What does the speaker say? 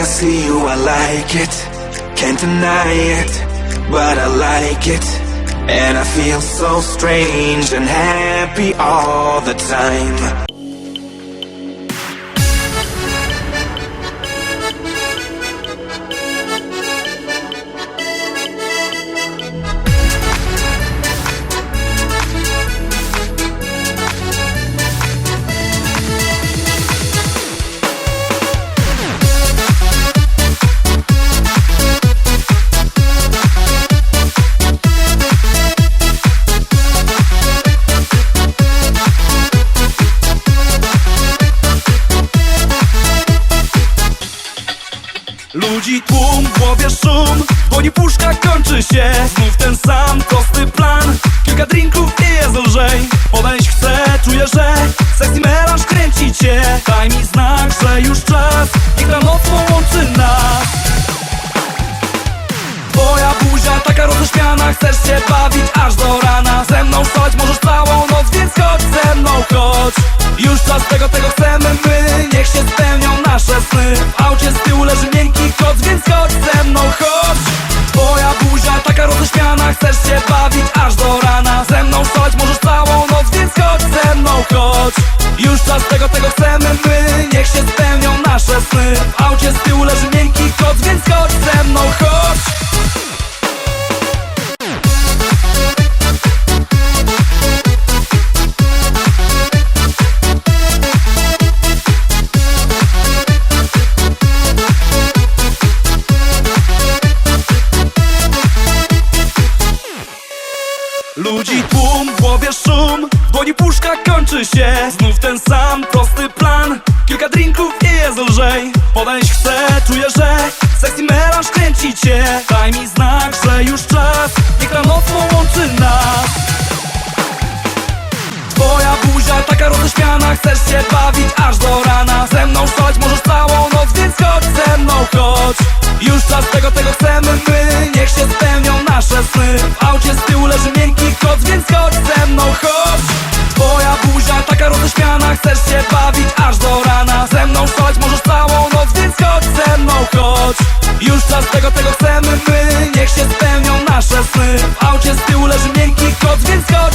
I see you, I like it. Can't deny it, but I like it. And I feel so strange and happy all the time. Ludzi tłum, w głowie szum Dłoni puszka kończy się. Znów ten sam prosty plan. Kilka drinków i jest lżej. Podejść chcę, czuję, że Sexy melanż kręci cię. Daj mi znak, że już czas. Niech ta noc połączy nas. Twoja buzia taka roześmiana Chcesz się bawić aż do rana. Ze mną szaleć możesz całą W aucie z tyłu leży miękki koc Więc chodź ze mną, chodź. Twoja buzia taka roześmiana Chcesz się bawić aż do rana. Ze mną szaleć możesz całą noc Więc chodź ze mną, chodź. Już czas tego, tego chcemy my Niech się tłum, w głowie szum dłoni puszka kończy się. Znów ten sam prosty plan Kilka drinków i jest lżej. Podejść chcę, czuję, że Sexy melanż kręci cię. Daj mi znak, że już czas Niech ta noc połączy nas. Twoja buzia taka roześmiana Chcesz się bawić aż do rana. Ze mną szaleć możesz roześmiana Chcesz się bawić aż do rana. Ze mną szaleć możesz całą noc Więc chodź ze mną, chodź. Już czas tego, tego chcemy my. Niech się spełnią nasze sny. W aucie z tyłu leży miękki koc Więc chodź